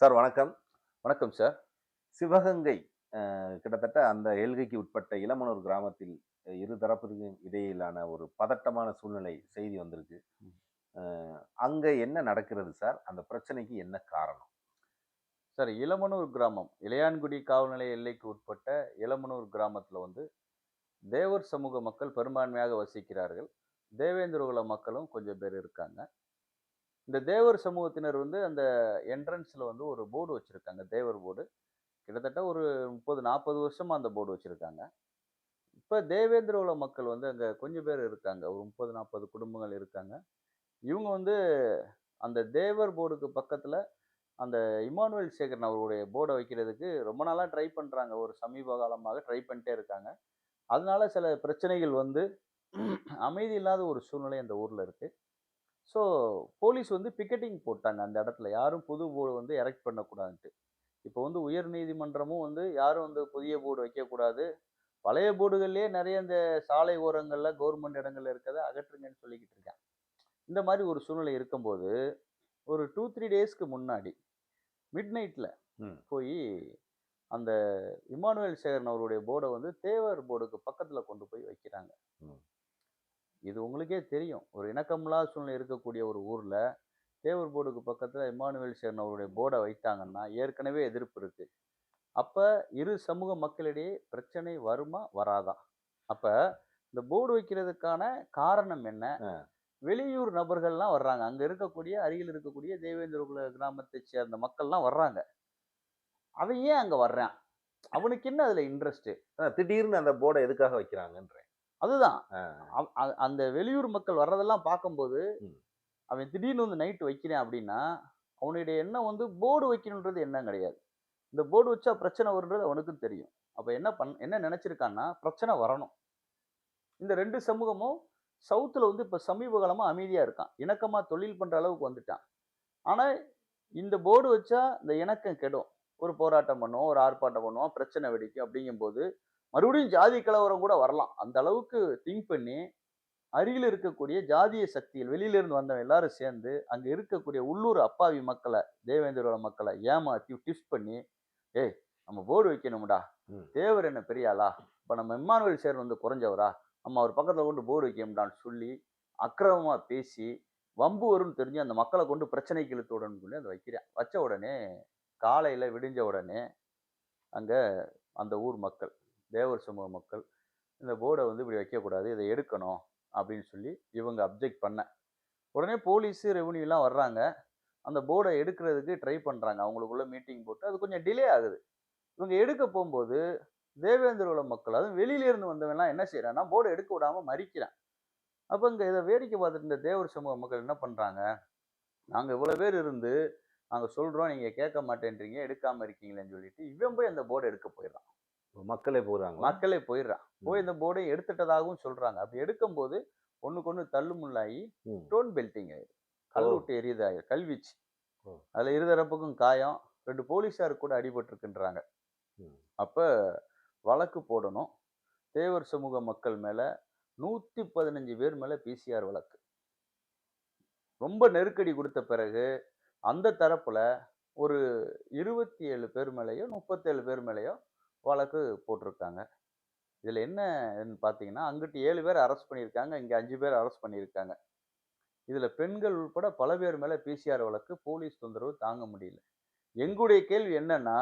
Sir வணக்கம். வணக்கம் sir. Sivaganga கிட்டத்தட்ட அந்த எல்கைக்கு உட்பட்ட இளமனூர் கிராமத்தில் இரு தரப்பிற்கும் இடையிலான ஒரு பதட்டமான சூழ்நிலை செய்தி வந்திருக்கு. அங்க என்ன நடக்கிறது சார்? அந்த பிரச்சனைக்கு என்ன காரணம்? சார் இளமனூர் கிராமம் இளையான்குடி காவல் நிலைய எல்லைக்கு உட்பட்ட இளமனூர் கிராமத்தில் வந்து தேவர் சமூக மக்கள் பெரும்பான்மையாக வசிக்கிறார்கள். தேவேந்திரகுல மக்களும் கொஞ்சம் பேர் இருக்காங்க. இந்த தேவர் சமூகத்தினர் வந்து அந்த என்ட்ரன்ஸில் வந்து ஒரு போர்டு வச்சுருக்காங்க. தேவர் போர்டு. கிட்டத்தட்ட ஒரு முப்பது நாற்பது வருஷமாக அந்த போர்டு வச்சுருக்காங்க. இப்போ தேவேந்திரகுல மக்கள் வந்து அங்கே கொஞ்சம் பேர் இருக்காங்க. ஒரு முப்பது நாற்பது குடும்பங்கள் இருக்காங்க. இவங்க வந்து அந்த தேவர் போர்டுக்கு பக்கத்தில் அந்த இமானுவேல் சேகரன் அவருடைய போர்டை வைக்கிறதுக்கு ரொம்ப நாளாக ட்ரை பண்ணுறாங்க ஒரு சமீப காலமாக ட்ரை பண்ணிட்டே இருக்காங்க. அதனால சில பிரச்சனைகள் வந்து அமைதி இல்லாத ஒரு சூழ்நிலை அந்த ஊரில் இருக்குது ஸோ போலீஸ் வந்து பிக்கெட்டிங் போட்டாங்க அந்த இடத்துல. யாரும் புது போர்டு வந்து எரெக்ட் பண்ணக்கூடாதுன்ட்டு. இப்போ வந்து உயர் நீதிமன்றமும் வந்து யாரும் வந்து புதிய போர்டு வைக்கக்கூடாது. பழைய போர்டுகள்லேயே நிறைய இந்த சாலை ஓரங்களில் கவர்மெண்ட் இடங்கள்ல இருக்கிறத அகற்றுங்கன்னு சொல்லிக்கிட்டு இருக்காங்க. இந்த மாதிரி ஒரு சூழ்நிலை இருக்கும்போது ஒரு டூ த்ரீ டேஸ்க்கு முன்னாடி மிட் நைட்டில். போய் அந்த இமானுவேல் சேகரன் அவருடைய போர்டை வந்து தேவர் போர்டுக்கு பக்கத்தில் கொண்டு போய் வைக்கிறாங்க. இது உங்களுக்கே தெரியும். ஒரு இணக்கமில்லாத சூழ்நிலை இருக்கக்கூடிய ஒரு ஊரில் தேவர் போர்டுக்கு பக்கத்தில் இமானுவேல் சேகரன் அவருடைய போர்டை வைத்தாங்கன்னா ஏற்கனவே எதிர்ப்பு இருக்கு. அப்போ இரு சமூக மக்களிடையே பிரச்சனை வருமா வராதா? அப்போ இந்த போர்டு வைக்கிறதுக்கான காரணம் என்ன. வெளியூர் நபர்கள்லாம் வர்றாங்க. அங்கே இருக்கக்கூடிய அருகில் இருக்கக்கூடிய தேவேந்திரகுல கிராமத்தை சேர்ந்த மக்கள்லாம் வர்றாங்க. அவன் ஏன் அங்கே வர்றான். அவனுக்கு என்ன அதில் இன்ட்ரெஸ்ட்டு திடீர்னு அந்த போர்டை எதுக்காக வைக்கிறாங்கன்றேன் அதுதான். அந்த வெளியூர் மக்கள் வர்றதெல்லாம் பார்க்கும்போது. அவன் திடீர்னு வந்து நைட்டு வைக்கிறேன் அப்படின்னா அவனுடைய எண்ணம் வந்து போர்டு வைக்கணுன்றது எண்ணம் கிடையாது. இந்த போர்டு வச்சா பிரச்சனை வருன்றது அவனுக்கும் தெரியும். அப்போ என்ன பண் என்ன நினச்சிருக்கான்னா பிரச்சனை வரணும். இந்த ரெண்டு சமூகமும் சவுத்தில் வந்து இப்போ சமீப காலமாக அமைதியாக இருக்கான். இணக்கமாக தொழில் பண்ணுற அளவுக்கு வந்துட்டான். ஆனால் இந்த போர்டு வச்சா இந்த இணக்கம் கெடும். ஒரு போராட்டம் பண்ணுவோம் ஒரு ஆர்ப்பாட்டம் பண்ணுவோம் பிரச்சனை வெடிக்கும் அப்படிங்கும்போது மறுபடியும் ஜாதி கலவரம் கூட வரலாம். அந்த அளவுக்கு திங்க் பண்ணி அருகில் இருக்கக்கூடிய ஜாதிய சக்திகள் வெளியிலிருந்து வந்தவங்க எல்லாரும் சேர்ந்து அங்க இருக்கக்கூடிய உள்ளூர் அப்பாவி மக்களை தேவேந்திரோட மக்களை ஏமாத்தி டிஸ்ட் பண்ணி ஏய் நம்ம போர்டு வைக்கணும்டா. தேவர் என்ன பெரியாளா இப்ப நம்ம இம்மானுவேல் சேர் வந்து குறைஞ்சவரா? நம்ம அவர் பக்கத்துல கொண்டு போர்டு வைக்கணும்டான்னு சொல்லி அக்கிரமமா பேசி வம்பு வரும்னு தெரிஞ்சு அந்த மக்களை கொண்டு பிரச்சனைக்கு இழுத்து விடணும்னு சொல்லி அதை வைக்கிறேன். வச்ச உடனே காலையில விடிஞ்ச உடனே அங்க அந்த ஊர் மக்கள் தேவர் சமூக மக்கள் இந்த போர்டை வந்து இப்படி வைக்கக்கூடாது இதை எடுக்கணும் அப்படின்னு சொல்லி இவங்க அப்ஜெக்ட் பண்ண. உடனே போலீஸு ரெவன்யூலாம் வர்றாங்க. அந்த போர்டை எடுக்கிறதுக்கு ட்ரை பண்ணுறாங்க அவங்களுக்குள்ள மீட்டிங் போட்டு அது கொஞ்சம் டிலே ஆகுது. இவங்க எடுக்க போகும்போது தேவேந்திரோட மக்கள் அதுவும் வெளியிலேருந்து வந்தவன்லாம் என்ன செய்கிறான்னா போர்டை எடுக்க விடாமல் மறிக்கிறான். அப்போ இங்கே இதை வேடிக்கை பார்த்துட்டு இந்த தேவர் சமூக மக்கள் என்ன பண்ணுறாங்க நாங்கள் இவ்வளோ பேர் இருந்து நாங்கள் சொல்கிறோம் நீங்கள் கேட்க மாட்டேன்றீங்க எடுக்காமல் இருக்கீங்களேன்னு சொல்லிட்டு இவன் போய் அந்த போர்டை எடுக்க போயிடலாம் மக்களே போறாங்க மக்களே போயிடுறான் போய் இந்த போர்டை எடுத்துட்டதாகவும் சொல்றாங்க. அப்படி எடுக்கும்போது ஒண்ணுக்கு ஒண்ணு தள்ளுமுள்ளாகி ம். டோன் பெல்ட்டிங் ஆயிடும் கல் ஓ. விட்டு எரியுதாயிரும் கல்வீச்சு. அதுல இருதரப்புக்கும் காயம். ரெண்டு போலீஸார் கூட அடிபட்டிருக்குன்றாங்க. அப்ப வழக்கு போடணும். தேவர் சமூக மக்கள் மேல நூத்தி பதினஞ்சு பேர் மேல பிசிஆர் வழக்கு. ரொம்ப நெருக்கடி கொடுத்த பிறகு அந்த தரப்புல ஒரு இருபத்தி ஏழு பேர் மேலேயோ முப்பத்தேழு பேர் மேலேயோ வழக்கு போட்டிருக்காங்க. இதில் என்னன்னு பார்த்தீங்கன்னா அங்கிட்டு ஏழு பேர் அரெஸ்ட் பண்ணியிருக்காங்க இங்கே அஞ்சு பேர் அரெஸ்ட் பண்ணியிருக்காங்க. இதில் பெண்கள் உட்பட பல பேர் மேலே பிசிஆர் வழக்கு போலீஸ் தொந்தரவு தாங்க முடியல. எங்களுடைய கேள்வி என்னன்னா.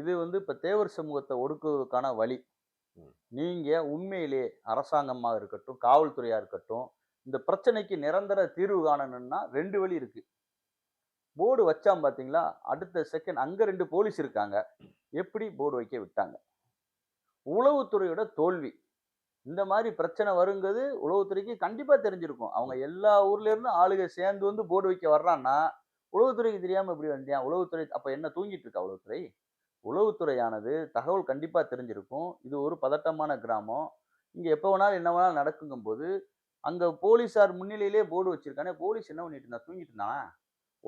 இது வந்து இப்போ தேவர் சமூகத்தை ஒடுக்குவதற்கான வழி. நீங்கள் உண்மையிலே அரசாங்கமாக இருக்கட்டும் காவல்துறையாக இருக்கட்டும் இந்த பிரச்சனைக்கு நிரந்தர தீர்வு காணணும்னா ரெண்டு வழி இருக்கு. போர்டு வச்சான் பார்த்தீங்களா அடுத்த செகண்ட் அங்கே ரெண்டு போலீஸ் இருக்காங்க. எப்படி போர்டு வைக்க விட்டாங்க? உளவுத்துறையோட தோல்வி. இந்த மாதிரி பிரச்சனை வருங்கிறது உளவுத்துறைக்கு கண்டிப்பாக தெரிஞ்சிருக்கும். அவங்க எல்லா ஊர்லேருந்தும் ஆளுக சேர்ந்து வந்து போர்டு வைக்க வர்றான்னா உளவுத்துறைக்கு தெரியாமல் இப்படி வந்தேன் உளவுத்துறை அப்போ என்ன தூங்கிட்டு இருக்கா உளவுத்துறை? உளவுத்துறையானது தகவல் கண்டிப்பாக தெரிஞ்சிருக்கும். இது ஒரு பதட்டமான கிராமம். இங்கே எப்போ வேணாலும் என்ன வேணாலும் நடக்குங்கும் போது போலீஸார் முன்னிலையிலே போர்டு வச்சுருக்கானே போலீஸ் என்ன பண்ணிட்டு இருந்தா? தூங்கிட்டு இருந்தானா?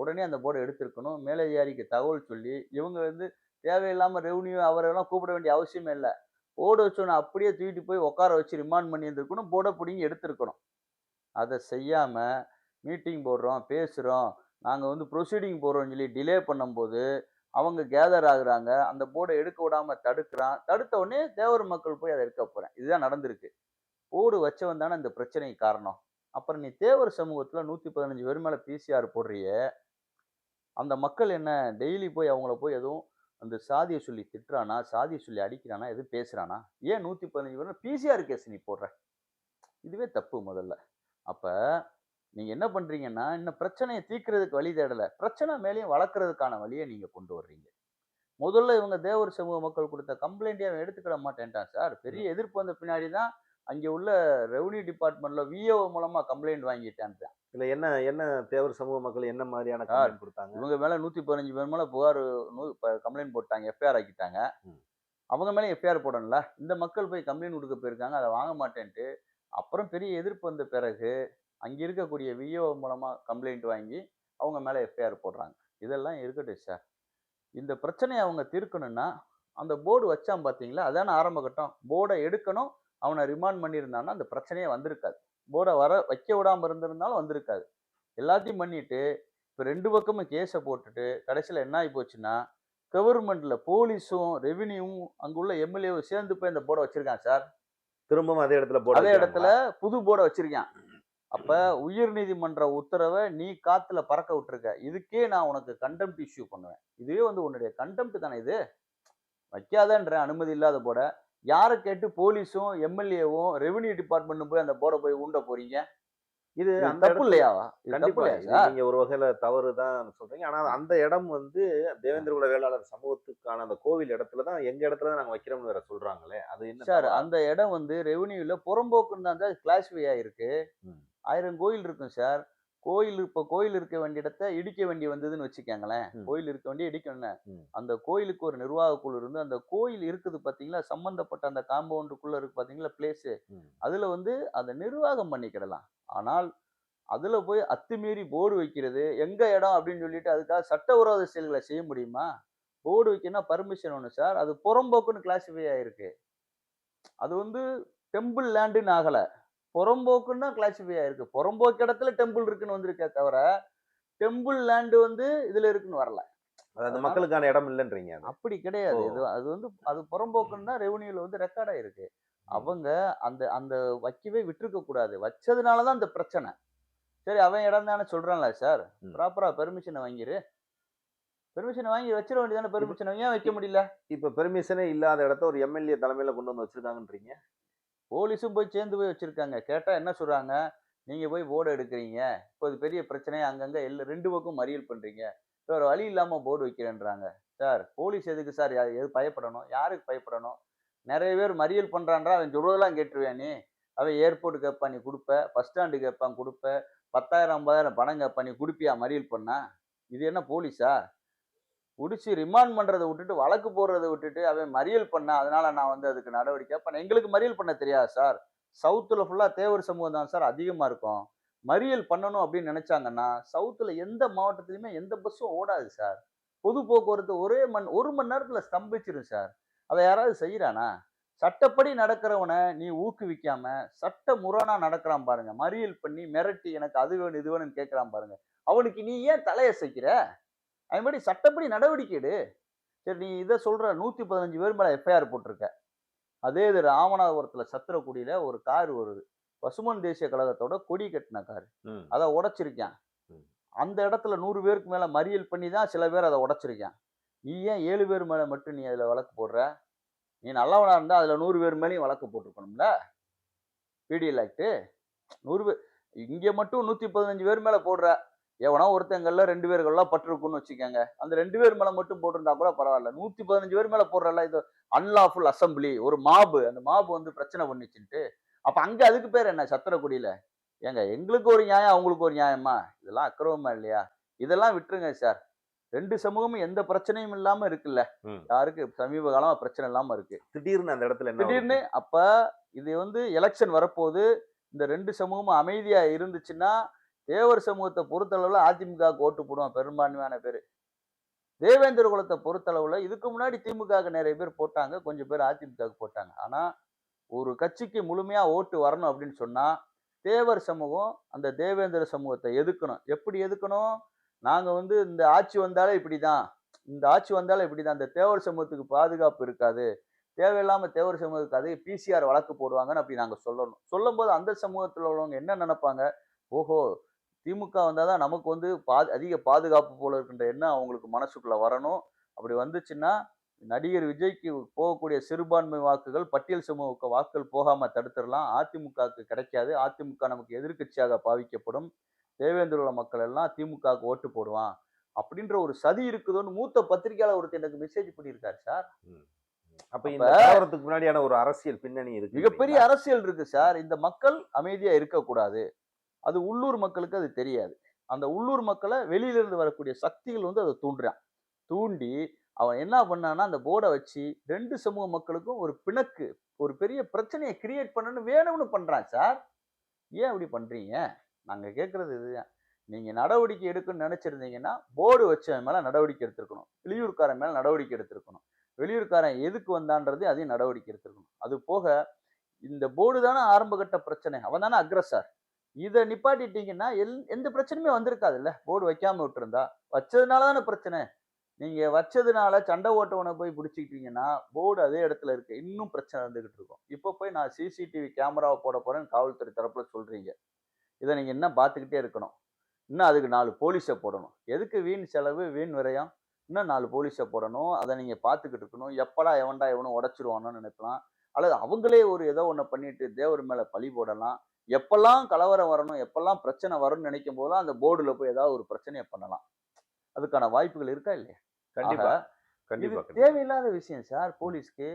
உடனே அந்த போர்டை எடுத்திருக்கணும். மேலதிகாரிக்கு தகவல் சொல்லி இவங்க வந்து தேவையில்லாமல் ரெவன்யூ அவரெல்லாம் கூப்பிட வேண்டிய அவசியமே இல்லை. போர்டு வச்சோன்னு அப்படியே தூக்கிட்டு போய் உட்கார வச்சு ரிமாண்ட் பண்ணி இருந்திருக்கணும் போர்டை பிடிங்கி எடுத்திருக்கணும். அதை செய்யாமல் மீட்டிங் போடுறோம் பேசுகிறோம் நாங்கள் வந்து ப்ரொசீடிங் போடுறோம்னு சொல்லி டிலே பண்ணும்போது அவங்க கேதர் ஆகுறாங்க. அந்த போர்டை எடுக்க விடாமல் தடுக்கிறான். தடுத்த உடனே தேவர் மக்கள் போய் அதை எடுக்க போகிறேன் இதுதான் நடந்திருக்கு. போர்டு வச்சவன் தானே இந்த பிரச்சனைக்கு காரணம். அப்புறம் நீ தேவர் சமூகத்தில் நூற்றி பதினஞ்சு பேர் மேலே பிசிஆர் போடுறிய அந்த மக்கள் என்ன டெய்லி போய் அவங்கள போய் எதுவும் அந்த சாதியை சொல்லி திட்டுறானா சாதியை சொல்லி அடிக்கிறானா எதுவும் பேசுறானா? ஏன் நூற்றி பதினஞ்சு பேர் பிசிஆர் கேஸ் நீ போடுற. இதுவே தப்பு முதல்ல. அப்போ நீங்கள் என்ன பண்ணுறீங்கன்னா இன்னும் பிரச்சனையை தீர்க்கறதுக்கு வழி தேடலை. பிரச்சனை மேலேயும் வளர்க்குறதுக்கான வழியை நீங்கள் கொண்டு வர்றீங்க. முதல்ல இவங்க தேவர் சமூக மக்கள் கொடுத்த கம்ப்ளைண்ட்டே அவன் எடுத்துக்கிட மாட்டேன்ட்டான் சார். பெரிய எதிர்ப்பு வந்த பின்னாடி தான் அங்கே உள்ள ரெவன்யூ டிபார்ட்மெண்ட்டில் விஓ மூலமாக கம்ப்ளைண்ட் வாங்கிட்டான் இதுல என்ன என்ன தேவர் சமூக மக்கள் என்ன மாதிரியான கம்ப்ளைண்ட் கொடுத்தாங்க? இவங்க மேலே நூற்றி பதினஞ்சு பேர் மேலே புகார் கம்ப்ளைண்ட் போட்டாங்க எஃப்ஐஆர் ஆக்கிட்டாங்க. அவங்க மேலே எஃப்ஐஆர் போடணும்ல? இந்த மக்கள் போய் கம்ப்ளைண்ட் கொடுக்க போயிருக்காங்க அதை வாங்க மாட்டேன்ட்டு. அப்புறம் பெரிய எதிர்ப்பு வந்த பிறகு அங்கே இருக்கக்கூடிய விஓ மூலமாக கம்ப்ளைண்ட் வாங்கி அவங்க மேலே எஃப்ஐஆர் போடுறாங்க. இதெல்லாம் இருக்கட்டும் சார் இந்த பிரச்சனையை அவங்க தீர்க்கணும்னா அந்த போர்டு வச்சான் பார்த்தீங்களா அதான ஆரம்ப கட்டம். போர்டை எடுக்கணும் அவனை ரிமாண்ட் பண்ணியிருந்தான்னா அந்த பிரச்சனையே வந்திருக்காது. போர்டை வர வைக்க விடாம இருந்திருந்தாலும் வந்திருக்காது. எல்லாத்தையும் பண்ணிட்டு இப்போ ரெண்டு பக்கமும் கேஸை போட்டுட்டு கடைசியில் என்ன ஆகி போச்சுன்னா கவர்மெண்ட்ல போலீஸும் ரெவின்யூவும் அங்குள்ள எம்எல்ஏவும் சேர்ந்து போய் இந்த போர்டை வச்சிருக்கான் சார். திரும்பவும் அதே இடத்துல போட அதே? இடத்துல புது போர்டை வச்சிருக்கான். அப்ப உயர் நீதிமன்ற உத்தரவை நீ காத்துல பறக்க விட்டுருக்க. இதுக்கே நான் உனக்கு கண்டெம்ட் இஷ்யூ பண்ணுவேன். இதுவே வந்து உன்னுடைய கண்டெம்ட் தானே இது? வைக்காதன்ற அனுமதி இல்லாத போர்ட. யாரை கேட்டு போலீஸும் எம்எல்ஏவும் ரெவன்யூ டிபார்ட்மெண்ட்டும் போய் அந்த போர்டை போய் ஊண்ட போறீங்க? இது தப்பு. இடத்துல- இல்லையா இது தப்பு கண்டிப்பா? நீங்க ஒரு வகையில தவறு தான் சொல்றீங்க. ஆனா அந்த இடம் வந்து தேவேந்திர குல வேளாளர் சமூகத்துக்கான அந்த கோவில் இடத்துல தான் எங்க இடத்துல தான் நாங்க வைக்கிறோம்னு வேற சொல்றாங்களே அது என்ன சார்? அந்த இடம் வந்து ரெவன்யூல புறம்போக்குன்னு தான் கிளாஸிஃபை ஆயிருக்கு. ஆயிரம் கோயில் இருக்கும் சார். கோயில் இப்போ கோயில் இருக்க வேண்டிய இடத்த இடிக்க வேண்டி வந்ததுன்னு வச்சுக்கோங்களேன். கோயில் இருக்க வேண்டிய இடிக்கணும். அந்த கோயிலுக்கு ஒரு நிர்வாக குழு இருந்து அந்த கோயில் இருக்குது பாத்தீங்களா சம்பந்தப்பட்ட அந்த காம்பவுண்டுக்குள்ள இருக்கு பாத்தீங்களா பிளேஸ். அதுல வந்து அதை நிர்வாகம் பண்ணிக்கிடலாம். ஆனால் அதுல போய் அத்துமீறி போர்டு வைக்கிறது எங்க இடம் அப்படின்னு சொல்லிட்டு அதுக்காக சட்டவிரோத செயல்களை செய்ய முடியுமா? போர்டு வைக்கணும்னா பர்மிஷன் ஒன்று சார் அது புறம்போக்குன்னு கிளாசிஃபை ஆயிருக்கு. அது வந்து டெம்பிள் லேண்டுன்னு ஆகல. புறம்போக்குன்னு கிளாசிஃபை ஆயிருக்கு. புறம்போக்கு இடத்துல டெம்பிள் இருக்குன்னு வந்திருக்கே தவிர டெம்பிள் லேண்டு வந்து இதுல இருக்குன்னு வரல. அது அந்த அதனால- மக்களுக்கான இடம் இல்லைன்றீங்க. அப்படி கிடையாது. இது அது வந்து அது புறம்போக்குன்னு ரெவன்யூல வந்து ரெக்கார்ட் ஆயிருக்கு. அவங்க அந்த அந்த வைக்கவே விட்டுருக்க கூடாது. வச்சதுனால தான் இந்த பிரச்சனை. சரி அவன் இடம் தானே சொல்றான்ல சார். ப்ராப்பரா பெர்மிஷனை வாங்கிரு. பெர்மிஷன் வாங்கி வச்சிட வேண்டியதானே பெர்மிஷன் ஏன் வைக்க முடியல? இப்ப பெர்மிஷனே இல்லாத இடத்த ஒரு எம்எல்ஏ தலைமையில கொண்டு வந்து வச்சிருக்காங்கன்றீங்க? போலீஸும் போய் சேர்ந்து போய் வச்சுருக்காங்க. கேட்டால் என்ன சொல்கிறாங்க நீங்கள் போய் போர்டு எடுக்கிறீங்க. இப்போ இது பெரிய பிரச்சனையாக அங்கங்கே எல்லா ரெண்டு பக்கம் மறியல் பண்ணுறீங்க வேறு வழி இல்லாமல் போர்டு வைக்கிறேன்றாங்க. சார் போலீஸ் எதுக்கு சார்? எது பயப்படணும்? யாருக்கு பயப்படணும்? நிறைய பேர் மறியல் பண்ணுறான்றா அவன் சொல்றதெல்லாம் கேட்டுருவேன் நீ? அவன் ஏர்போர்ட் கேட்பான் நீ கொடுப்ப பஸ் ஸ்டாண்டு கேட்பான் கொடுப்ப பத்தாயிரம் ஐம்பதாயிரம் பணம் கேட்பான் நீ கொடுப்பியா மறியல் பண்ணா? இது என்ன போலீஸா? பிடிச்சி ரிமாண்ட் பண்ணுறதை விட்டுட்டு வழக்கு போடுறதை விட்டுட்டு அவன் மறியல் பண்ண அதனால நான் வந்து அதுக்கு நடவடிக்கை. பண்ண எங்களுக்கு மறியல் பண்ண தெரியாது சார். சவுத்தில் ஃபுல்லாக தேவர் சமூகம் தான் சார் அதிகமாக இருக்கும். மறியல் பண்ணணும் அப்படின்னு நினச்சாங்கன்னா சவுத்தில் எந்த மாவட்டத்துலையுமே எந்த பஸ்ஸும் ஓடாது சார். பொது போக்குவரத்து ஒரே மண் ஒரு மணி நேரத்தில் ஸ்தம்பிச்சிடும் சார். அதை யாராவது செய்கிறானா சட்டப்படி நடக்கிறவனை நீ ஊக்குவிக்காம சட்ட முரணா நடக்கிறான் பாருங்க. மறியல் பண்ணி மிரட்டி எனக்கு அது வேணும் இது வேணும்னு கேட்குறான் பாருங்க. அவனுக்கு நீ ஏன் தலையசைக்கிற? அது மாதிரி சட்டப்படி நடவடிக்கை எடு. சரி நீ இதை சொல்ற நூத்தி பதினஞ்சு பேர் மேல எஃப்ஐஆர் போட்டிருக்க. அதே இது ராமநாதபுரத்துல சத்திரக்குடியில ஒரு கார் வருது. பசுமன் தேசிய கழகத்தோட கொடி கட்டின கார். அதை உடைச்சிருக்கான். அந்த இடத்துல நூறு பேருக்கு மேல மறியல் பண்ணி தான் சில பேர் அதை உடைச்சிருக்கான். நீ ஏன் ஏழு பேர் மேல மட்டும் நீ அதுல வழக்கு போடுற? நீ நல்லவனா இருந்தா அதுல நூறு பேர் மேலேயும் வழக்கு போட்டிருக்கணும்ல? பிடிஎல் ஆக்ட் நூறு பேர் இங்க மட்டும் நூத்தி பதினஞ்சு பேர் மேல போடுற. எவனோ ஒருத்தங்கள்ல ரெண்டு பேர்கள்லாம் பட்டிருக்குன்னு வச்சுக்கோங்க. அந்த ரெண்டு பேர் மேல மட்டும் போட்டிருந்தா கூட பரவாயில்ல. நூத்தி பதினஞ்சு பேர் மேல போடுறல இது அன்லாஃபுல் அசம்பிளி ஒரு மாபு. அந்த மாபு வந்து பிரச்சனை பண்ணிச்சுன்ட்டு. அப்ப அங்க அதுக்கு பேர் என்ன? சத்திரக்குடியில. ஏங்க எங்களுக்கு ஒரு நியாயம் அவங்களுக்கு ஒரு நியாயமா? இதெல்லாம் அக்கிரமமா இல்லையா? இதெல்லாம் விட்டுருங்க சார். ரெண்டு சமூகமும் எந்த பிரச்சனையும் இல்லாம இருக்குல்ல. யாருக்கு? சமீப காலமா பிரச்சனை இல்லாம இருக்கு. திடீர்னு அந்த இடத்துல திடீர்னு அப்ப இது வந்து எலெக்ஷன் வரப்போகுது இந்த ரெண்டு சமூகமும் அமைதியா இருந்துச்சுன்னா தேவர் சமூகத்தை பொறுத்தளவில் அதிமுக ஓட்டு போடுவான் பெரும்பான்மையான பேர். தேவேந்திர குலத்தை பொறுத்தளவில் இதுக்கு முன்னாடி திமுக நிறைய பேர் போட்டாங்க கொஞ்சம் பேர் அதிமுகவுக்கு போட்டாங்க. ஆனால் ஒரு கட்சிக்கு முழுமையாக ஓட்டு வரணும் அப்படின்னு சொன்னால் தேவர் சமூகம் அந்த தேவேந்திர சமூகத்தை எதுக்கணும்? எப்படி எதுக்கணும்? நாங்கள் வந்து இந்த ஆட்சி வந்தாலே இப்படி தான் இந்த ஆட்சி வந்தாலே இப்படிதான். இந்த தேவர் சமூகத்துக்கு பாதுகாப்பு இருக்காது. தேவையில்லாம தேவர் சமூகத்துக்கு அதே பிசிஆர் வழக்கு போடுவாங்கன்னு அப்படி நாங்கள் சொல்லணும். சொல்லும்போது அந்த சமூகத்தில் உள்ளவங்க என்ன நினைப்பாங்க? ஓஹோ திமுக வந்தாதான் நமக்கு வந்து பா அதிக பாதுகாப்பு போல இருக்கின்ற எண்ணம் அவங்களுக்கு மனசுக்குள்ள வரணும். அப்படி வந்துச்சுன்னா நடிகர் விஜய்க்கு போகக்கூடிய சிறுபான்மை வாக்குகள் பட்டியல் சமூக வாக்குகள் போகாம தடுத்துடலாம். அதிமுகவுக்கு கிடைக்காது. அதிமுக நமக்கு எதிர்க்கட்சியாக பாவிக்கப்படும். தேவேந்திர குல மக்கள் எல்லாம் திமுகவுக்கு ஓட்டு போடுவான். அப்படின்ற ஒரு சதி இருக்குதோன்னு மூத்த பத்திரிகையாளர் ஒருத்தர் எனக்கு மெசேஜ் பண்ணியிருக்காரு சார். அப்ப இந்த முன்னாடியான ஒரு அரசியல் பின்னணி இருக்கு மிகப்பெரிய? அரசியல் இருக்கு சார். இந்த மக்கள் அமைதியா இருக்கக்கூடாது. அது உள்ளூர் மக்களுக்கு அது தெரியாது. அந்த உள்ளூர் மக்களை வெளியிலிருந்து வரக்கூடிய சக்திகள் வந்து அதை தூண்டுறான். தூண்டி அவன் என்ன பண்ணான்னா அந்த போர்டை வச்சு ரெண்டு சமூக மக்களுக்கும் ஒரு பிணக்கு ஒரு பெரிய பிரச்சனையை கிரியேட் பண்ணணும்னு வேணும்னு பண்ணுறான் சார். ஏன் அப்படி பண்ணுறீங்க நாங்கள் கேட்குறது இதுதான். நீங்கள் நடவடிக்கை எடுக்கணும்னு நினச்சிருந்தீங்கன்னா போர்டு வச்சவன் மேலே நடவடிக்கை எடுத்திருக்கணும். வெளியூர்காரன் மேலே நடவடிக்கை எடுத்திருக்கணும். வெளியூர்காரன் எதுக்கு வந்தான்றது அதையும் நடவடிக்கை எடுத்திருக்கணும். அது போக இந்த போர்டு தானே ஆரம்பகட்ட பிரச்சனை. அவன் தானே அக்ரஸார் இதை நிப்பாட்டிட்டீங்கன்னா எல் எந்த பிரச்சனையுமே வந்திருக்காதுல்ல? போர்டு வைக்காம விட்டுருந்தா. வச்சதுனால தானே பிரச்சனை. நீங்க வச்சதுனால சண்டை ஓட்டவனை போய் பிடிச்சிக்கிட்டீங்கன்னா போர்டு அதே இடத்துல இருக்கு. இன்னும் பிரச்சனை வந்துகிட்டு இருக்கும். இப்போ போய் நான் சிசிடிவி கேமராவை போட போறேன்னு காவல்துறை தரப்புல சொல்றீங்க. இதை நீங்க என்ன பார்த்துக்கிட்டே இருக்கணும். இன்னும் அதுக்கு நாலு போலீஸை போடணும். எதுக்கு வீண் செலவு வீண் விரயம்? இன்னும் நாலு போலீஸை போடணும். அதை நீங்க பார்த்துக்கிட்டு இருக்கணும். எப்படா எவன்டா எவனும் உடச்சிருவானோன்னு நினைக்கலாம். அல்லது அவங்களே ஒரு ஏதோ ஒன்று பண்ணிட்டு தேவர் மேலே பழி போடலாம். எப்பெல்லாம் கலவரம் வரணும் எப்பெல்லாம் பிரச்சனை வரும்னு நினைக்கும் போதெல்லாம் அந்த போர்டுல போய் ஏதாவது ஒரு பிரச்சனையை பண்ணலாம். அதுக்கான வாய்ப்புகள் இருக்கா இல்லையா? கண்டிப்பா. கண்டிப்பா. தேவையில்லாத விஷயம் சார் போலீஸ்க்கு.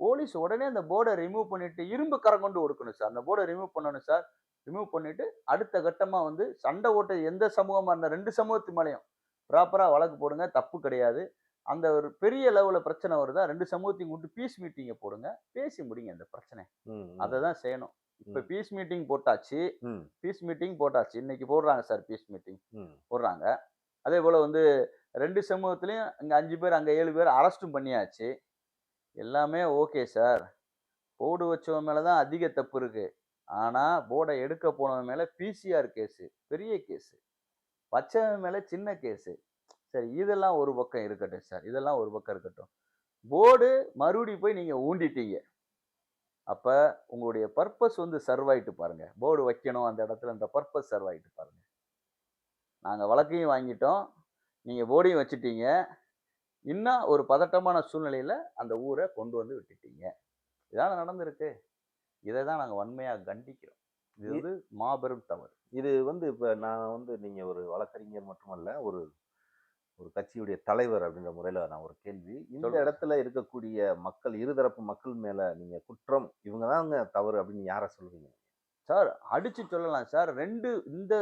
போலீஸ் உடனே அந்த போர்டை ரிமூவ் பண்ணிட்டு இரும்பு கரம் கொண்டு கொடுக்கணும் சார். அந்த போர்டை ரிமூவ் பண்ணணும் சார். ரிமூவ் பண்ணிட்டு அடுத்த கட்டமா வந்து சண்டை ஓட்ட எந்த சமூகமா இருந்த ரெண்டு சமூகத்து மேலேயும் ப்ராப்பரா வழக்கு போடுங்க தப்பு கிடையாது. அந்த ஒரு பெரிய லெவல்ல பிரச்சனை வருதா ரெண்டு சமூகத்தையும் கூட்டு பீஸ் மீட்டிங்கை போடுங்க. பேசி முடிங்க அந்த பிரச்சனை அதை தான் செய்யணும். இப்போ. பீஸ் மீட்டிங் போட்டாச்சு. பீஸ் மீட்டிங் போட்டாச்சு. இன்னைக்கு போடுறாங்க சார் பீஸ் மீட்டிங். போடுறாங்க. அதே போல் வந்து ரெண்டு சமூகத்துலேயும் அங்கே அஞ்சு பேர் அங்கே ஏழு பேர் அரெஸ்ட்டும் பண்ணியாச்சு. எல்லாமே ஓகே சார் போர்டு வச்சவன் மேலே தான் அதிக தப்பு இருக்கு. ஆனால் போர்டை எடுக்க போனவன் மேலே பிசிஆர் கேஸு பெரிய கேஸு வச்சவன் மேலே சின்ன கேஸு சரி இதெல்லாம் ஒரு பக்கம் இருக்கட்டும் சார் இதெல்லாம் ஒரு பக்கம் இருக்கட்டும். போர்டு மறுபடி போய் நீங்கள் ஊண்டிட்டீங்க. அப்போ உங்களுடைய பர்பஸ் வந்து சர்வ் ஆயிட்டு பாருங்க. போர்டு வைக்கணும் அந்த இடத்துல அந்த பர்பஸ் சர்வ் ஆயிட்டு பாருங்க. நாங்கள் வழக்கையும் வாங்கிட்டோம். நீங்கள் போர்டையும் வச்சுட்டீங்க. இன்னும் ஒரு பதட்டமான சூழ்நிலையில் அந்த ஊரை கொண்டு வந்து விட்டுட்டீங்க. இதான நடந்திருக்கு. இதை தான் நாங்கள் வன்மையாக கண்டிக்கிறோம். இது வந்து மாபெரும் தவறு. இது வந்து இப்ப நான் வந்து நீங்க ஒரு வழக்கறிஞர் மட்டுமல்ல ஒரு ஒரு கட்சியுடைய தலைவர் அப்படின்ற முறையில நான் ஒரு கேள்வி. இந்த. இடத்துல இருக்கக்கூடிய மக்கள் இருதரப்பு மக்கள் மேல நீங்க குற்றம் இவங்க தாங்க தவறு அப்படின்னு யார சொல்லுவீங்க? சார் அடிச்சு சொல்லலாம். சார் ரெண்டு இந்த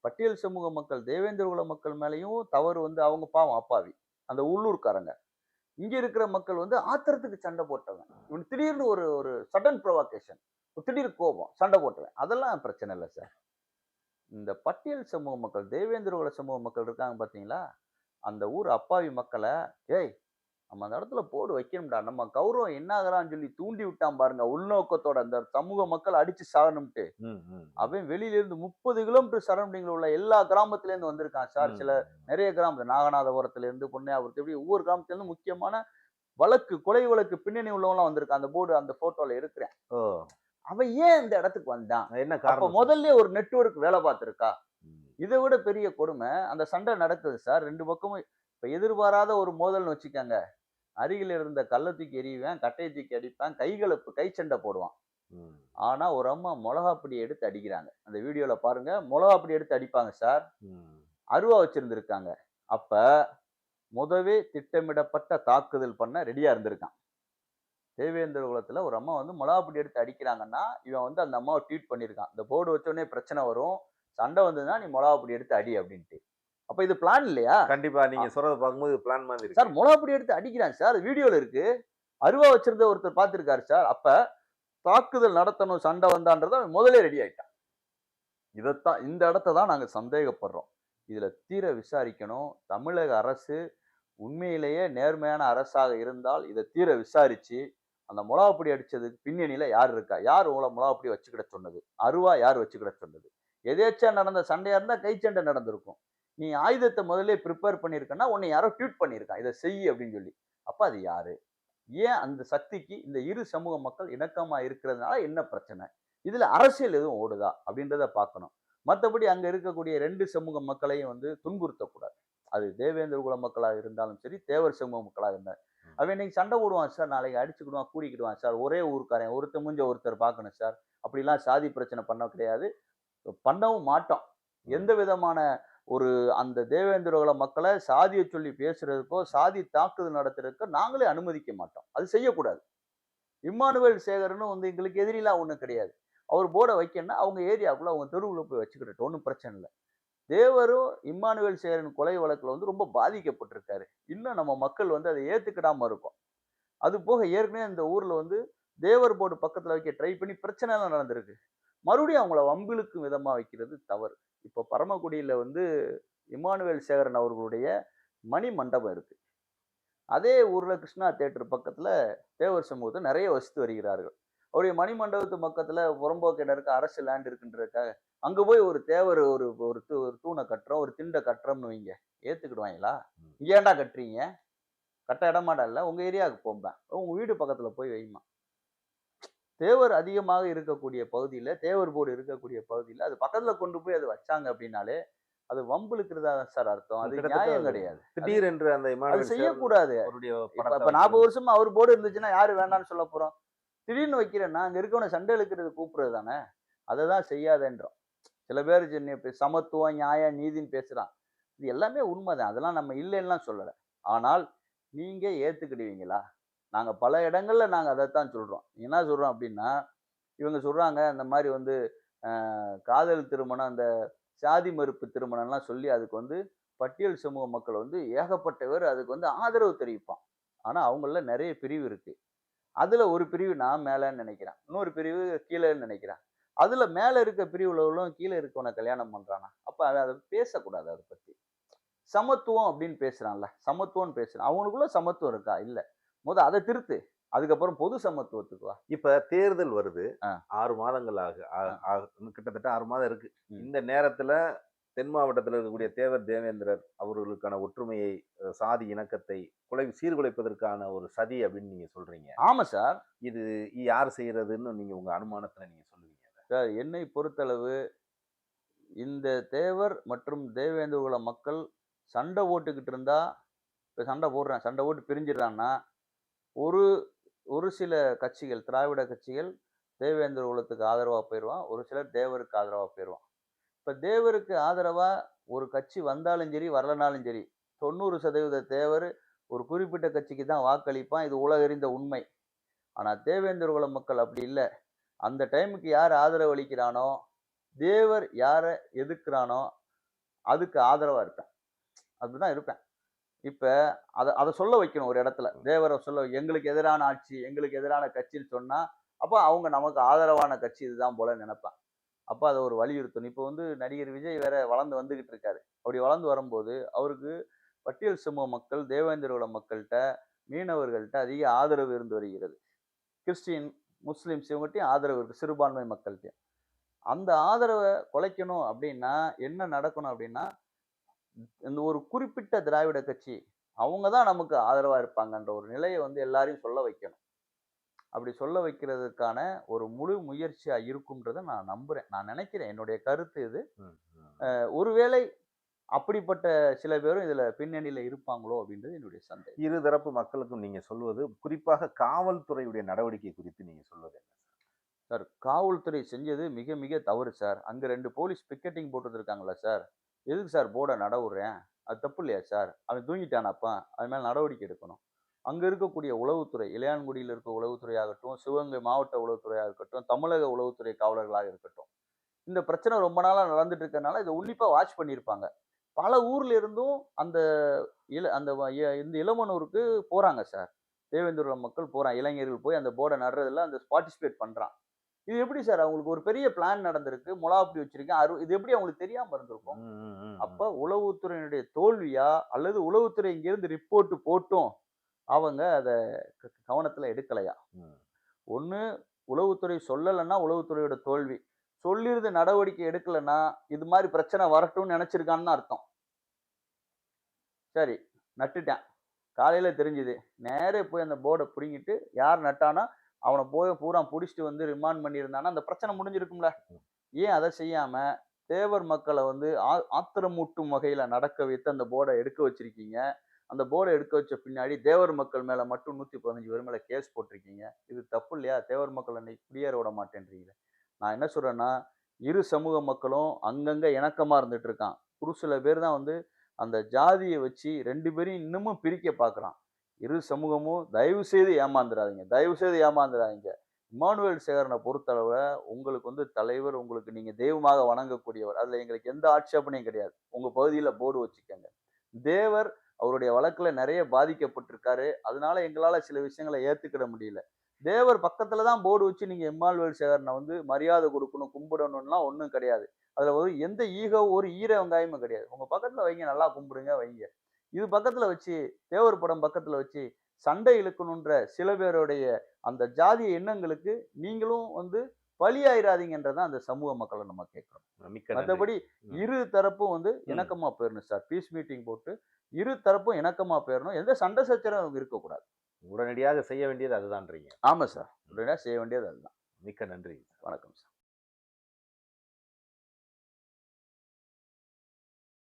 பட்டியல் சமூக மக்கள் தேவேந்திர குல மக்கள் மேலேயும் தவறு வந்து அவங்க பாவம் அப்பாவி. அந்த உள்ளூர்காரங்க. இங்க இருக்கிற மக்கள் வந்து ஆத்திரத்துக்கு சண்டை போட்டவன். இவன் திடீர்னு ஒரு ஒரு சடன் ப்ரொவாகேஷன் திடீர் கோபம் சண்டை போட்டவன். அதெல்லாம் பிரச்சனை இல்லை சார். இந்த பட்டியல் சமூக மக்கள் தேவேந்திர குல சமூக மக்கள் இருக்காங்க பார்த்தீங்களா? அந்த ஊர் அப்பாவி மக்களை ஏய் நம்ம அந்த இடத்துல போடு வைக்கணும்டா. நம்ம கௌரவம் என்ன ஆகுறான்னு சொல்லி தூண்டி விட்டான் பாருங்க உள்நோக்கத்தோட அந்த சமூக மக்கள் அடிச்சு சாகணும்ட்டு. அவன் வெளியில இருந்து முப்பது கிலோமீட்டர் சரௌண்டிங்ல உள்ள எல்லா கிராமத்துல இருந்து வந்திருக்கான் சார். சில நிறைய கிராமம் நாகநாதபுரத்துல இருந்து பொன்னையாபுரத்து இப்படி ஒவ்வொரு கிராமத்துல இருந்து முக்கியமான வழக்கு கொலை வழக்கு பின்னணி உள்ளவங்களாம் வந்திருக்கான். அந்த போர்டு அந்த போட்டோல இருக்கிறேன். அவன் ஏன் இந்த இடத்துக்கு வந்தான்? என்ன காரணம் முதல்ல ஒரு நெட்வொர்க் வேலை பார்த்திருக்கா? இதை விட பெரிய கொடுமை அந்த சண்டை நடக்குது சார் ரெண்டு பக்கமும் இப்ப எதிர்பாராத ஒரு மோதல்னு வச்சுக்கோங்க. அருகில் இருந்த கல்லை தூக்கி எறிவேன் கட்டையை தூக்கி அடிப்பான் கைகளுக்கு கை சண்டை போடுவான். ம், ஆனா ஒரு அம்மா மிளகாப்பொடி எடுத்து அடிக்கிறாங்க. அந்த வீடியோல பாருங்க மிளகாப்பொடி எடுத்து அடிப்பாங்க சார் அருவா வச்சிருந்திருக்காங்க. அப்ப முதவே திட்டமிடப்பட்ட தாக்குதல் பண்ண ரெடியா இருந்திருக்கான். தேவேந்திர குலத்துல ஒரு அம்மா வந்து மிளகாப்பொடி எடுத்து அடிக்கிறாங்கன்னா இவன் வந்து அந்த அம்மாவை ட்வீட் பண்ணியிருக்கான் இந்த போர்டு வச்ச உடனே பிரச்சனை வரும். சண்டை வந்ததுன்னா நீ மிளகாப்பொடி எடுத்து அடி அப்படின்ட்டு. அப்ப இது பிளான் இல்லையா? கண்டிப்பா நீங்க சொல்றத பார்க்கும்போது பிளான் மாதிரி சார் மிளகாப்பொடி எடுத்து அடிக்கிறான் சார். அது வீடியோல இருக்கு. அருவா வச்சிருந்த ஒருத்தர் பார்த்திருக்காரு சார். அப்ப தாக்குதல் நடத்தணும் சண்டை வந்தான்றத முதல்ல ரெடி ஆயிட்டான். இதைத்தான் இந்த இடத்த தான் நாங்க சந்தேகப்படுறோம். இதுல தீர விசாரிக்கணும். தமிழக அரசு உண்மையிலேயே நேர்மையான அரசாக இருந்தால் இதை தீர விசாரிச்சு அந்த மிளகாப்பொடி அடித்ததுக்கு பின்னணியில் யார் இருக்கா? யார் உங்களை மிளகாப்பொடி வச்சுக்கிட சொன்னது? அருவா யார் வச்சுக்கிட சொன்னது? எதேச்சா நடந்த சண்டையாக இருந்தால் கை சண்டை நடந்திருக்கும். நீ ஆயுதத்தை முதல்ல ப்ரிப்பேர் பண்ணியிருக்கன்னா உன்னை யாரோ ட்வீட் பண்ணியிருக்கான் இதை செய் அப்படின்னு சொல்லி. அப்போ அது யாரு? ஏன் அந்த சக்திக்கு இந்த இரு சமூக மக்கள் இணக்கமாக இருக்கிறதுனால என்ன பிரச்சனை? இதில் அரசியல் எதுவும் ஓடுதா? அப்படின்றத பார்க்கணும். மற்றபடி அங்கே இருக்கக்கூடிய ரெண்டு சமூக மக்களையும் வந்து துன்புறுத்தக்கூடாது. அது தேவேந்திர குல மக்களாக இருந்தாலும் சரி தேவர் சமூக மக்களாக இருந்தாலும் அவன் இன்னைக்கு சண்டை போடுவான் சார் நாளைக்கு அடிச்சுக்கிடுவான் கூடிக்கிடுவான் சார். ஒரே ஊருக்காரன் ஒருத்தர் மூஞ்ச ஒருத்தர் பார்க்கணும் சார். அப்படிலாம் சாதி பிரச்சனை பண்ண கிடையாது. பண்ணவும் மாட்டோம் எந்த விதமான ஒரு அந்த தேவேந்திரகுல மக்களை சாதியை சொல்லி பேசுறதுக்கோ சாதி தாக்குதல் நடத்துறதுக்கோ நாங்களே அனுமதிக்க மாட்டோம். அது செய்யக்கூடாது. இம்மானுவேல் சேகர்னு வந்து எங்களுக்கு எதிரிலாம் ஒன்றும் கிடையாது. அவர் போர்டை வைக்கணும்னா அவங்க ஏரியாவுக்குள்ள அவங்க தெருவுல போய் வச்சுக்கிட்டோம் ஒன்றும் பிரச்சனை இல்லை. தேவரும் இம்மானுவேல் சேகரன் கொலை வழக்கில் வந்து ரொம்ப பாதிக்கப்பட்டிருக்காரு. இன்னும் நம்ம மக்கள் வந்து அதை ஏற்றுக்கிடாமல் இருக்கும். அது போக ஏற்கனவே இந்த ஊரில் வந்து தேவர் போர்டு பக்கத்தில் வைக்க ட்ரை பண்ணி பிரச்சனைலாம் நடந்திருக்கு. மறுபடியும் அவங்கள வம்பிழுக்கும் விதமாக வைக்கிறது தவறு. இப்போ பரமக்குடியில் வந்து இம்மானுவேல் சேகரன் அவர்களுடைய மணி மண்டபம் இருக்குது அதே ஊரில் கிருஷ்ணா தேட்டர் பக்கத்தில் தேவர் சமூகத்தை நிறைய வசித்து வருகிறார்கள். அவருடைய மணி மண்டபத்து பக்கத்துல புறம்போக்கு அரசு லேண்ட் இருக்குன்றதுக்காக அங்க போய் ஒரு தேவர் ஒரு ஒரு தூணை கட்டுறோம் ஒரு திண்டை கட்டுறோம்னு வைங்க. ஏத்துக்கிடுவாங்களா. இங்க ஏன்டா கட்டுறீங்க? கட்ட இடமாடா இல்ல. உங்க ஏரியாவுக்கு போம்பேன். உங்க வீடு பக்கத்துல போய் வைமா தேவர் அதிகமாக இருக்கக்கூடிய பகுதியில தேவர் போர்டு இருக்கக்கூடிய பகுதியில அது பக்கத்துல கொண்டு போய் அது வச்சாங்க அப்படின்னாலே அது வம்பிழுக்கிறதா சார் அர்த்தம். அது நியாயம் கிடையாது. திடீரென்று அந்த அது செய்யக்கூடாது. இப்ப நாற்பது வருஷமா அவர் போர்டு இருந்துச்சுன்னா யாரு வேண்டாம்னு சொல்ல போறோம்? திடீர்னு வைக்கிறேன்னா அங்க இருக்கவனை சண்டை இழுக்கிறது கூப்பிடுறது தானே? அதை தான் செய்யாதேன்றோம். சில பேர் சின்ன சமத்துவம் நியாயம் நீதின்னு பேசுகிறான் இது எல்லாமே உண்மைதான். அதெல்லாம் நம்ம இல்லைன்னா சொல்லலை. ஆனால் நீங்கள் ஏற்றுக்கிடுவீங்களா நாங்கள் பல இடங்களில் நாங்கள் அதைத்தான் சொல்கிறோம் என்ன சொல்கிறோம் அப்படின்னா இவங்க சொல்கிறாங்க இந்த மாதிரி வந்து காதல் திருமணம் அந்த சாதி மறுப்பு திருமணம்லாம் சொல்லி அதுக்கு வந்து பட்டியல் சமூக மக்கள் வந்து ஏகப்பட்ட பேர் அதுக்கு வந்து ஆதரவு தெரிவிப்பான். ஆனால் அவங்கள நிறைய பிரிவு இருக்குது அதில் ஒரு பிரிவு நான் மேலேன்னு நினைக்கிறேன். இன்னொரு பிரிவு கீழேன்னு நினைக்கிறேன். அதுல மேல இருக்க பிரிவுல உள்ளவன் கீழே இருக்கவனை கல்யாணம் பண்றானா? அப்ப அதை அதை பேசக்கூடாது அதை பத்தி. சமத்துவம் அப்படின்னு பேசுறான்ல. சமத்துவம்னு பேசுறான். அவனுக்குள்ள சமத்துவம் இருக்கா? இல்ல. முத அதை திருத்து. அதுக்கப்புறம் பொது சமத்துவத்துக்கு வா. இப்ப தேர்தல் வருது. ஆறு மாதங்கள் ஆகு கிட்டத்தட்ட ஆறு மாதம் இருக்கு. இந்த நேரத்துல தென் மாவட்டத்தில் இருக்கக்கூடிய தேவர் தேவேந்திரர் அவர்களுக்கான ஒற்றுமையை சாதி இணக்கத்தை குலை சீர்குலைப்பதற்கான ஒரு சதி அப்படின்னு நீங்க சொல்றீங்க. ஆமா சார். இது யார் செய்யறதுன்னு நீங்க உங்க அனுமானத்துல நீங்க சொல்லுவீங்க சார் என்னை பொறுத்தளவு இந்த தேவர் மற்றும் தேவேந்திர குல மக்கள் சண்டை ஓட்டுக்கிட்டு இருந்தா இப்போ சண்டை போடுறேன் சண்டை ஓட்டு பிரிஞ்சிடறான்னா ஒரு ஒரு சில கட்சிகள் திராவிட கட்சிகள் தேவேந்திர குலத்துக்கு ஆதரவாக போயிடுவான் ஒரு சிலர் தேவருக்கு ஆதரவாக போயிடுவான் இப்போ தேவருக்கு ஆதரவாக ஒரு கட்சி வந்தாலும் சரி வரலனாலும் சரி தொண்ணூறு சதவீத தேவர் ஒரு குறிப்பிட்ட கட்சிக்கு தான் வாக்களிப்பான். இது உலகறிந்த உண்மை. ஆனால் தேவேந்திர குல மக்கள் அப்படி இல்லை. அந்த டைமுக்கு யார் ஆதரவு அளிக்கிறானோ தேவர் யாரை எதிர்க்கிறானோ அதுக்கு ஆதரவா இருப்பேன். அப்படிதான் இருப்பேன். இப்ப அதை அதை சொல்ல வைக்கணும் ஒரு இடத்துல. தேவரை சொல்ல எங்களுக்கு எதிரான ஆட்சி எங்களுக்கு எதிரான கட்சின்னு சொன்னா அப்போ அவங்க நமக்கு ஆதரவான கட்சி இதுதான் போல நினைப்பான் அப்போ அதை ஒரு வலியுறுத்தணும். இப்போ வந்து நடிகர் விஜய் வேற வளர்ந்து வந்துகிட்டு இருக்காரு. அப்படி வளர்ந்து வரும்போது அவருக்கு பட்டியல் சமூக மக்கள் தேவேந்திர குல மக்கள்கிட்ட மீனவர்கள்ட்ட அதிக ஆதரவு இருந்து வருகிறது. கிறிஸ்டின் முஸ்லிம்ஸ் இவங்ககிட்டயும் ஆதரவு இருக்கு சிறுபான்மை மக்கள்கிட்டயும் அந்த ஆதரவை குலைக்கணும் அப்படின்னா என்ன நடக்கணும் அப்படின்னா இந்த ஒரு குறிப்பிட்ட திராவிட கட்சி அவங்க தான் நமக்கு ஆதரவா இருப்பாங்கன்ற ஒரு நிலையை வந்து எல்லாரையும் சொல்ல வைக்கணும். அப்படி சொல்ல வைக்கிறதுக்கான ஒரு முழு முயற்சியா இருக்கும்ன்றதை நான் நம்புறேன். நான் நினைக்கிறேன். என்னுடைய கருத்து இது. ஒருவேளை அப்படிப்பட்ட சில பேரும் இதுல பின்னணியில இருப்பாங்களோ அப்படின்றது என்னுடைய சந்தேகம். இரு தரப்பு மக்களுக்கும் நீங்க சொல்வது குறிப்பாக காவல்துறையுடைய நடவடிக்கை குறித்து நீங்க சொல்வது என்ன சார்? காவல்துறை செஞ்சது மிக மிக தவறு சார். அங்க ரெண்டு போலீஸ் பிக்கெட்டிங் போட்டு இருக்காங்களா சார். எதுக்கு சார் போர்டை நட விடுறேன்? அது தப்பு இல்லையா சார்? அவன் தூங்கிட்டானாப்பா அது மேல நடவடிக்கை எடுக்கணும். அங்க இருக்கக்கூடிய உளவுத்துறை இளையான்குடியில் இருக்க உளவுத்துறை ஆகட்டும் சிவகங்கை மாவட்ட உளவுத்துறையாக இருக்கட்டும் தமிழக உளவுத்துறை காவலர்களாக இருக்கட்டும். இந்த பிரச்சனை ரொம்ப நாளா நடந்துட்டு இருக்கறனால இதை உன்னிப்பா வாட்ச் பண்ணியிருப்பாங்க பல ஊர்ல இருந்தும் அந்த இள அந்த இந்த இளமனூருக்கு போறாங்க சார் தேவேந்திர மக்கள் போறாங்க. இளைஞர்கள் போய் அந்த போர்டை நடுறதுல அந்த பார்ட்டிசிபேட் பண்றான். இது எப்படி சார் அவங்களுக்கு ஒரு பெரிய பிளான் நடந்திருக்கு. முலாப்படி வச்சிருக்கேன் அரு இது எப்படி அவங்களுக்கு தெரியாம இருந்திருக்கும்? அப்ப உளவுத்துறையினுடைய தோல்வியா அல்லது உளவுத்துறை இங்கிருந்து ரிப்போர்ட் போட்டும் அவங்க அதை கவனத்துல எடுக்கலையா. ஒண்ணு உளவுத்துறை சொல்லலைன்னா உளவுத்துறையோட தோல்வி. சொல்லிருந்து நடவடிக்கை எடுக்கலைன்னா இது மாதிரி பிரச்சனை வரட்டும்னு நினைச்சிருக்கான்னு அர்த்தம். சரி நட்டுட்டேன். காலையில் தெரிஞ்சுது. நேரே போய் அந்த போர்டை பிடுங்கிட்டு யார் நட்டானா அவனை போய் பூரா பிடிச்சிட்டு வந்து ரிமாண்ட் பண்ணியிருந்தானா அந்த பிரச்சனை முடிஞ்சிருக்கும்ல. ஏன் அதை செய்யாமல் தேவர் மக்களை வந்து ஆ- ஆத்திரமூட்டும் வகையில் நடக்க வைத்து அந்த போர்டை எடுக்க வச்சிருக்கீங்க. அந்த போர்டை எடுக்க வச்ச பின்னாடி தேவர் மக்கள் மேலே மட்டும் நூற்றி பதினஞ்சு பேர் மேலே கேஸ் போட்டிருக்கீங்க. இது தப்பு இல்லையா? தேவர் மக்கள் அன்னைக்கு குடியேற விட மாட்டேன்றீங்க நான் என்ன சொல்கிறேன்னா இரு சமூக மக்களும் அங்கங்கே இணக்கமாக இருந்துட்டு இருக்கான். ஒரு சில பேர் தான் வந்து அந்த ஜாதியை வச்சு ரெண்டு பேரையும் இன்னமும் பிரிக்க பார்க்குறான். இரு சமூகமும் தயவு செய்து ஏமாந்துடாதீங்க தயவு செய்து ஏமாந்துடாதீங்க இமானுவேல் சேகரனை பொறுத்தளவில் உங்களுக்கு வந்து தலைவர் உங்களுக்கு நீங்கள் தெய்வமாக வணங்கக்கூடியவர். அதில் எங்களுக்கு எந்த ஆட்சேபனையும் கிடையாது. உங்கள் பகுதியில் போர்டு வச்சுக்கோங்க. தேவர் அவருடைய வழக்கில் நிறைய பாதிக்கப்பட்டிருக்காரு. அதனால எங்களால் சில விஷயங்களை ஏற்றுக்கிட முடியல. தேவர் பக்கத்துல தான் போர்டு வச்சு நீங்க இம்மானுவேல் சேகரனை வந்து மரியாதை கொடுக்கணும் கும்பிடணும்லாம் ஒன்றும் கிடையாது. அதுல ஒரு எந்த ஈகோ ஒரு ஈர வெங்காயமும் கிடையாது. உங்க பக்கத்துல வைங்க நல்லா கும்பிடுங்க வைங்க. இது பக்கத்துல வச்சு தேவர் படம் பக்கத்துல வச்சு சண்டை இழுக்கணுன்ற சில பேருடைய அந்த ஜாதிய எண்ணங்களுக்கு நீங்களும் வந்து பலியாயிராதீங்கன்றதான் அந்த சமூக மக்களை நம்ம கேட்கிறோம். நன்றி. மற்றபடி. இரு தரப்பும் வந்து இணக்கமா போயிடணும் சார். பீஸ் மீட்டிங் போட்டு இரு தரப்பும் இணக்கமா போயிடணும் எந்த சண்டை சச்சரவும் இருக்கக்கூடாது. உடனடியாக செய்ய வேண்டியது அதுதான்றீங்க. ஆமா சார். உடனே செய்ய வேண்டியது அதுதான். மிக்க நன்றி. வணக்கம் சார்.